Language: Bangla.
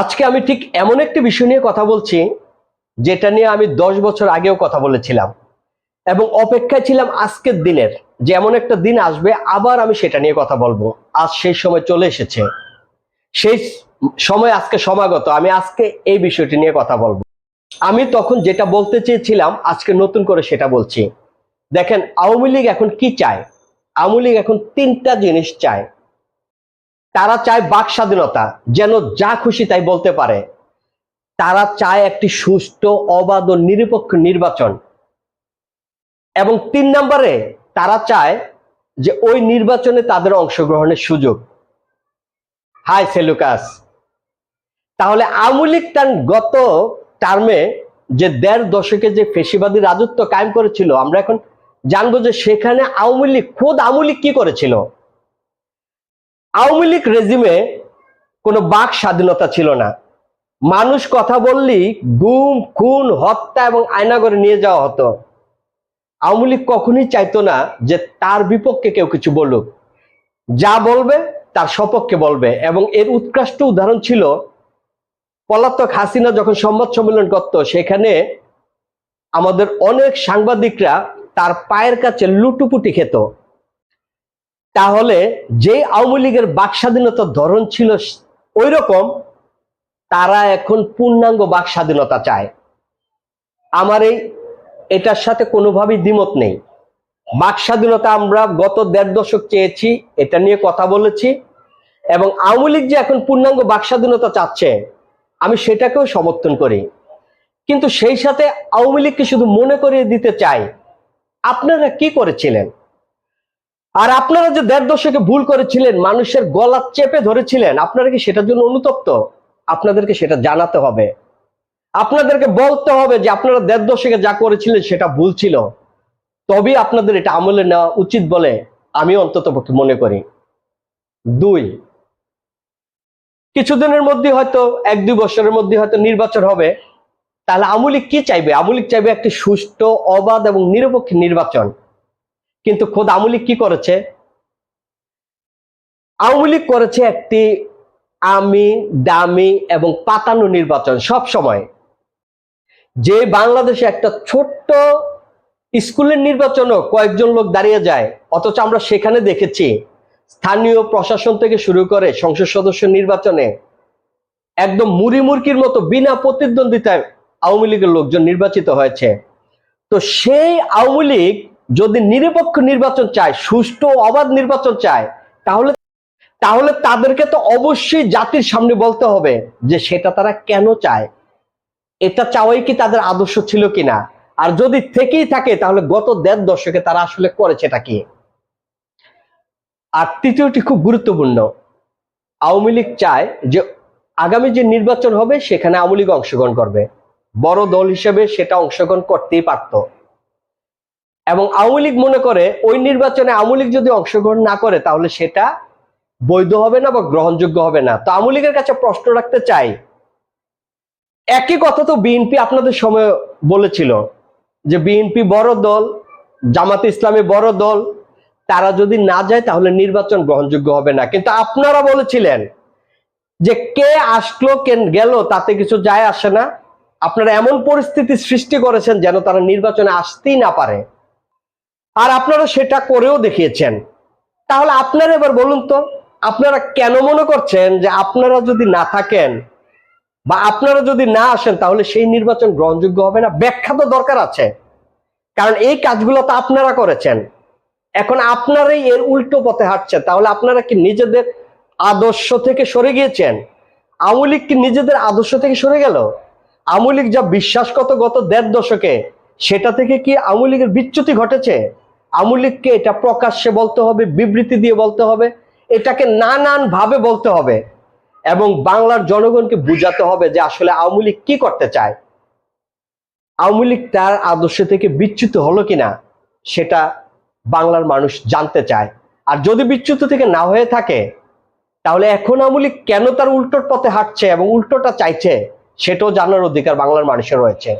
আজকে আমি ঠিক এমন একটি বিষয় নিয়ে কথা বলছি, যেটা নিয়ে আমি দশ বছর আগেও কথা বলেছিলাম এবং অপেক্ষায় ছিলাম আজকের দিনের, যে এমন একটা দিন আসবে, আবার আমি সেটা নিয়ে কথা বলব। আজ সেই সময় চলে এসেছে। সেই সময় আজকে সমাগত, আমি আজকে এই বিষয়টি নিয়ে কথা বলব। আমি তখন যেটা বলতে চেয়েছিলাম, আজকে নতুন করে সেটা বলছি। দেখেন, আওয়ামী লীগ এখন কি চায়? আওয়ামী লীগ এখন তিনটা জিনিস চায়। তারা চায় বাক স্বাধীনতা যেন যা খুশি তাই বলতে পারে। তারা চায় একটি সুষ্ঠু, অবাধ ও নিরপেক্ষ নির্বাচন। এবং তিন নম্বরে তারা চায় যে ওই নির্বাচনে তাদের অংশগ্রহণের সুযোগ। হাই সেলুকাস তাহলে আওয়ামী লীগ তার গত টার্মে যে দেড় দশকে যে ফেসিবাদী রাজত্ব কায়েম করেছিল, আমরা এখন জানব যে সেখানে আওয়ামী লীগ, খোদ আওয়ামী লীগ কি করেছিল? আওয়ামী লীগ রেজিমে কোনো বাক স্বাধীনতা ছিল না। মানুষ কথা বললেই গুম, খুন, হত্যা এবং আয়নাগরে নিয়ে যাওয়া হতো। আওয়ামী লীগ কখনই চাইতো না যে তার বিপক্ষে কেউ কিছু বলুক। যা বলবে তার সপক্ষে বলবে এবং এর উৎকৃষ্ট উদাহরণ ছিল পলাতক হাসিনা যখন সংবাদ সম্মেলন করত, সেখানে আমাদের অনেক সাংবাদিকরা তার পায়ের কাছে লুটুপুটি খেত। তাহলে যে আওয়ামী লীগের বাক স্বাধীনতার ধরন ছিল ওই রকম তারা এখন পূর্ণাঙ্গ বাক স্বাধীনতা চায়। আমার এই, এটার সাথে কোনোভাবেই দ্বিমত নেই। বাক স্বাধীনতা আমরা গত দেড় দশক চেয়েছি, এটা নিয়ে কথা বলেছি, এবং আওয়ামী লীগ যে এখন পূর্ণাঙ্গ বাক স্বাধীনতা চাচ্ছে, আমি সেটাকেও সমর্থন করি। কিন্তু সেই সাথে আওয়ামী লীগকে শুধু মনে করিয়ে দিতে চাই, আপনারা কি করেছিলেন? আর আপনারা যে দেড় দশকে ভুল করেছিলেন, মানুষের গলা চেপে ধরেছিলেন, আপনারা কি সেটার জন্য অনুতপ্ত? আপনাদেরকে সেটা জানাতে হবে। আপনাদেরকে বলতে হবে যে আপনারা দেড় দশকে যা করেছিলেন সেটা ভুল ছিল। তবেই আপনাদের এটা আমলে নেওয়া উচিত বলে আমি অন্তত মনে করি। দুই, কিছুদিনের মধ্যে হয়তো, এক দুই বছরের মধ্যে হয়তো নির্বাচন হবে। তাহলে আমুলিক কি চাইবে? আমুলিক চাইবে একটি সুষ্ঠু, অবাধ এবং নিরপেক্ষ নির্বাচন। কিন্তু খোদ আমুলিক কি করেছে? আওয়ামী করেছে একটি আমি, দামি এবং পাতানো নির্বাচন সব সময়। যে বাংলাদেশে একটা ছোট্ট স্কুলের নির্বাচনও কয়েকজন লোক দাঁড়িয়ে যায়, অথচ আমরা সেখানে দেখেছি স্থানীয় প্রশাসন থেকে শুরু করে সংসদ সদস্য নির্বাচনে একদম মুড়ি মুরকির মতো বিনা প্রতিদ্বন্দ্বিতায় আওয়ামী লীগের লোকজন নির্বাচিত হয়েছে। তো সেই আওয়ামী লীগ যদি নিরপেক্ষ নির্বাচন চায়, সুষ্ঠু অবাধ নির্বাচন চায়, তাহলে তাহলে তাদেরকে তো অবশ্যই জাতির সামনে বলতে হবে যে সেটা তারা কেন চায়। এটা চাওয়াই কি তাদের আদর্শ ছিল কিনা? আর যদি থেকেই থাকে, তাহলে গত দেড় দশকে তারা আসলে করেছেটা কি? আর তৃতীয়টি খুব গুরুত্বপূর্ণ। আওয়ামী লীগ চায় যে আগামী যে নির্বাচন হবে, সেখানে আওয়ামী লীগ অংশগ্রহণ করবে। বড় দল হিসেবে সেটা অংশগ্রহণ করতেই পারত। এবং আওয়ামী লীগ মনে করে ওই নির্বাচনে আওয়ামী লীগ যদি অংশগ্রহণ না করে, তাহলে সেটা বৈধ হবে না বা গ্রহণযোগ্য হবে না। তো আওয়ামী লীগের কাছে প্রশ্ন রাখতে চাই। একই কথা তো বিএনপি আপনাদের সময় বলেছিল যে বিএনপি বড় দল, জামাতে ইসলামী বড় দল, তারা যদি না যায় তাহলে নির্বাচন গ্রহণযোগ্য হবে না। কিন্তু আপনারা বলেছিলেন যে কে আসলো, কে গেল, তাতে কিছু যায় আসে না। আপনারা এমন পরিস্থিতি সৃষ্টি করেছেন যেন তারা নির্বাচনে আসতেই না পারে। আর আপনারা সেটা করেও দেখিয়েছেন। তাহলে আপনারা এবার বলুন তো, আপনারা কেন মনে করছেন যে আপনারা যদি না থাকেন বা আপনারা যদি না আসেন, তাহলে সেই নির্বাচন গ্রহণযোগ্য হবে না? ব্যাখ্যা তো দরকার আছে। কারণ এই কাজগুলো তো আপনারা করেছেন। এখন আপনারাই এর উল্টো পথে হাঁটছেন। তাহলে আপনারা কি নিজেদের আদর্শ থেকে সরে গিয়েছেন? আওয়ামী লীগ কি নিজেদের আদর্শ থেকে সরে গেল? আওয়ামী লীগ যা বিশ্বাস কত গত দেড় দশকে, সেটা থেকে কি আওয়ামী লীগের বিচ্যুতি ঘটেছে? আওয়ামী লীগকে এটা প্রকাশ্যে বলতে হবে, বিবৃতি দিয়ে বলতে হবে, এটাকে নানান ভাবে বলতে হবে এবং বাংলার জনগণকে বুঝাতে হবে যে আসলে আওয়ামী কি করতে চায়। আওয়ামী লীগ তার আদর্শ থেকে বিচ্যুত হলো কিনা, সেটা বাংলার মানুষ জানতে চায়। আর যদি বিচ্যুত থেকে না হয়ে থাকে, তাহলে এখন আওয়ামী লীগ কেন তার উল্টোর পথে হাঁটছে এবং উল্টোটা চাইছে, সেটাও জানার অধিকার বাংলার মানুষের রয়েছে।